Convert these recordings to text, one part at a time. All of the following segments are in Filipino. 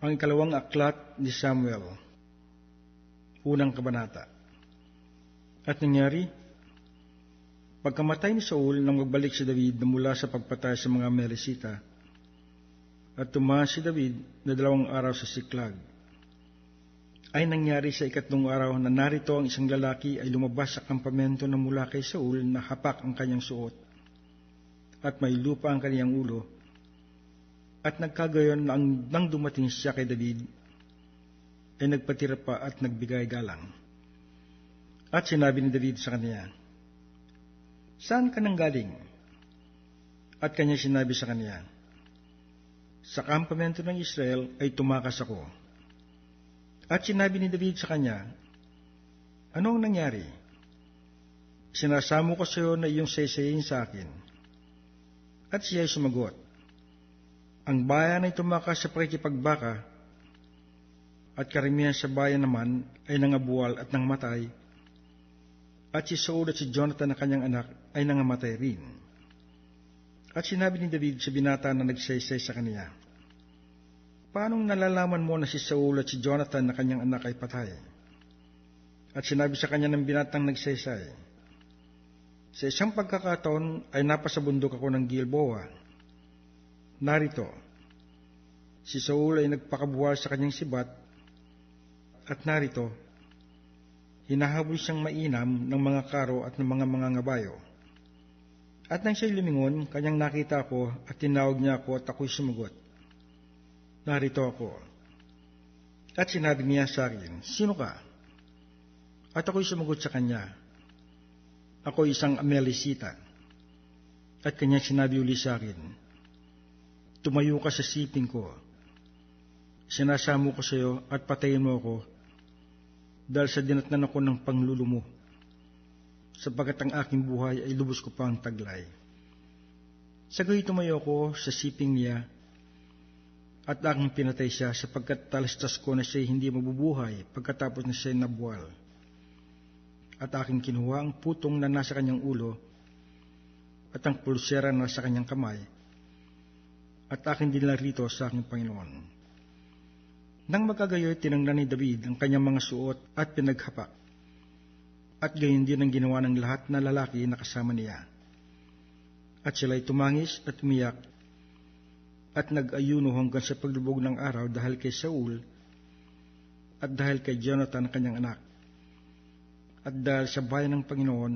Ang ikalawang aklat ni Samuel, unang kabanata. At nangyari, pagkamatay ni Saul nang magbalik si David na mula sa pagpatay sa mga Meresita, at tumaas si David na dalawang araw sa Siklag, ay nangyari sa ikatlong araw na narito ang isang lalaki ay lumabas sa kampamento na mula kay Saul na hapak ang kanyang suot at may lupa ang kanyang ulo at nagkagayon na ang, nang dumating siya kay David, ay nagpatira pa at nagbigay galang. At sinabi ni David sa kanya, Saan ka nang galing? At kanya sinabi sa kanya, Sa kampamento ng Israel ay tumakas ako. At sinabi ni David sa kanya, Anong nangyari? Sinasamo ko sa iyo na iyong saysayin sa akin. At siya ay sumagot, ang bayan ay tumakas sa pakikipagbaka at karamihan sa bayan naman ay nangabuwal at nangmatay at si Saul at si Jonathan na kanyang anak ay nangamatay rin. At sinabi ni David sa binata na nagsaysay sa kaniya, Paanong nalalaman mo na si Saul at si Jonathan na kanyang anak ay patay? At sinabi sa kanya ng binatang nagsaysay, Sa isang pagkakataon ay napasabundok ako ng Gilboa Narito, si Saul ay nagpakabuhal sa kanyang sibat at narito, hinahabol siyang mainam ng mga karo at ng mga mga ngabayo. At nang siya'y lumingon, kanyang nakita ako at tinawag niya ako at ako'y sumagot. Narito ako. At sinabi niya sa akin, Sino ka? At ako'y sumagot sa kanya, Ako isang Amelisita. At kanya sinabi uli sa akin, Tumayo ka sa siping ko. Sinasamo ko sa iyo at patayin mo ako dahil sa dinatnan ako ng panglulumo sapagkat ang aking buhay ay lubos ko pang taglay. Sa gayon tumayo ko sa siping niya at aking pinatay siya sapagkat talastas ko na siya hindi mabubuhay pagkatapos na siya nabuwal. At aking kinuha ang putong na nasa kanyang ulo at ang pulsera na nasa kanyang kamay at akin din rito sa aking Panginoon. Nang magkagayoy, tinanglan ni David ang kanyang mga suot at pinaghapak. At gayon din ang ginawa ng lahat na lalaki na kasama niya. At sila'y tumangis at umiyak at nag-ayuno hanggang sa paglubog ng araw dahil kay Saul at dahil kay Jonathan kanyang anak at dahil sa bayan ng Panginoon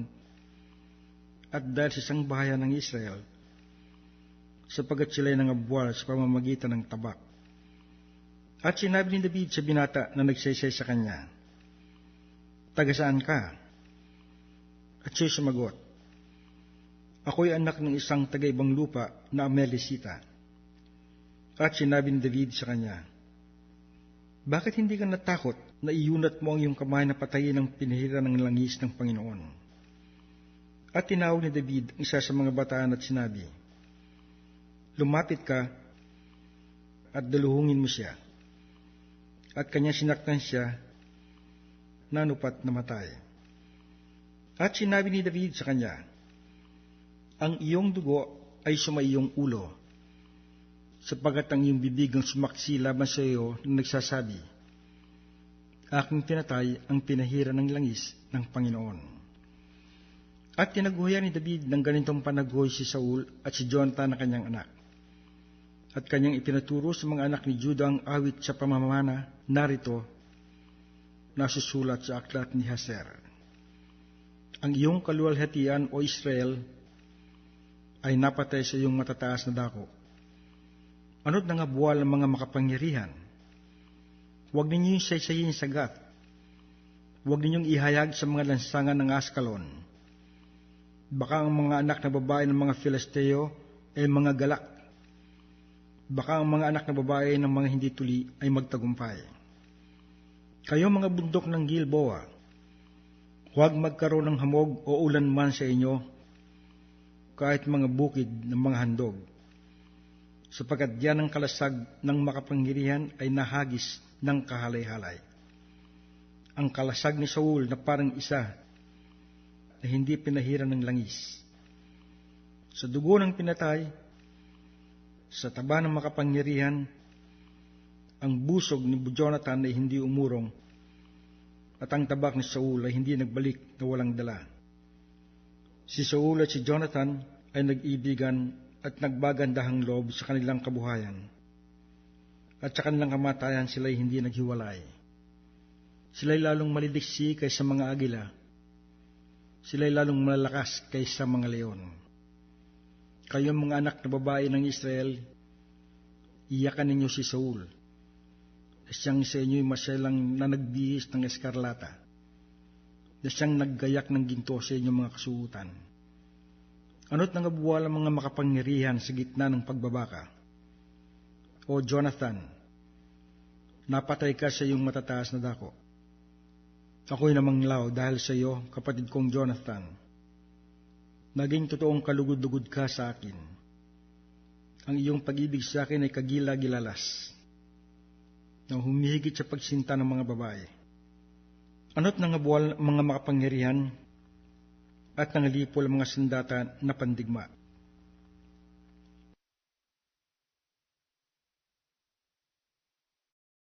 at dahil sa isang ng Israel sapagat sila'y nangabuwal sa pamamagitan ng tabak. At sinabi ni David sa binata na nagsaysay sa kanya, Tagasaan ka? At siya sumagot, Ako'y anak ng isang taga-ibang lupa na Amelisita. At sinabi ni David sa kanya, Bakit hindi ka natakot na iunat mo ang iyong kamay na patayin ang pinahira ng langis ng Panginoon? At tinawag ni David isa sa mga bataan at sinabi, lumapit ka at daluhungin mo siya. At kanya sinaktan siya, nanupat namatay. At sinabi ni David sa kanya, Ang iyong dugo ay sumaiyong ulo, sapagat ang iyong bibig ang sumaksi laban sa iyo na nagsasabi, Aking pinatay ang pinahira ng langis ng Panginoon. At tinaguhayan ni David ng ganitong panaguhoy si Saul at si Jonathan na kanyang anak at kanyang ipinaturo sa mga anak ni Judah ang awit sa pamamana, narito, nasusulat sa aklat ni Haser. Ang iyong kaluwalhatian o Israel ay napatay sa iyong matataas na dako. Ano't nga buwal ang mga makapangyarihan? Huwag ninyong saysayin sa gat. Huwag ninyong ihayag sa mga lansangan ng Askalon. Baka ang mga anak na babae ng mga Filisteo ay mga galak baka ang mga anak na babae ng mga hindi tuli ay magtagumpay. Kayo mga bundok ng Gilboa, huwag magkaroon ng hamog o ulan man sa inyo, kahit mga bukid ng mga handog, sapagkat yan ang kalasag ng makapangyarihan ay nahagis ng kahalay-halay. Ang kalasag ni Saul na parang isa na hindi pinahiran ng langis. Sa dugo ng pinatay, sa taba ng makapangyarihan, ang busog ni Jonathan ay hindi umurong at ang tabak ni Saul ay hindi nagbalik na walang dala. Si Saul at si Jonathan ay nag-ibigan at nagbagandahang loob sa kanilang kabuhayan. At sa kanilang kamatayan sila ay hindi naghiwalay. Sila'y lalong malidiksi kaysa mga agila. Sila'y lalong malalakas kaysa mga leon. Kayong mga anak na babae ng Israel, iyakan ninyo si Saul. Siyang sa inyo'y masyalang na nagbihis ng eskarlata. Na siyang naggayak ng ginto sa inyong mga kasuutan. Ano't nangabuwal ang mga makapangyarihan sa gitna ng pagbabaka? O Jonathan, napatay ka sa iyong matataas na dako. Ako'y namanglaw dahil sa iyo, kapatid kong Jonathan. Naging totoong kalugod-lugod ka sa akin. Ang iyong pag-ibig sa akin ay kagila-gilalas na humihigit sa pagsinta ng mga babae. Ano't nangabuwal mga makapangyarihan at nangalipol ang mga sandata na pandigma.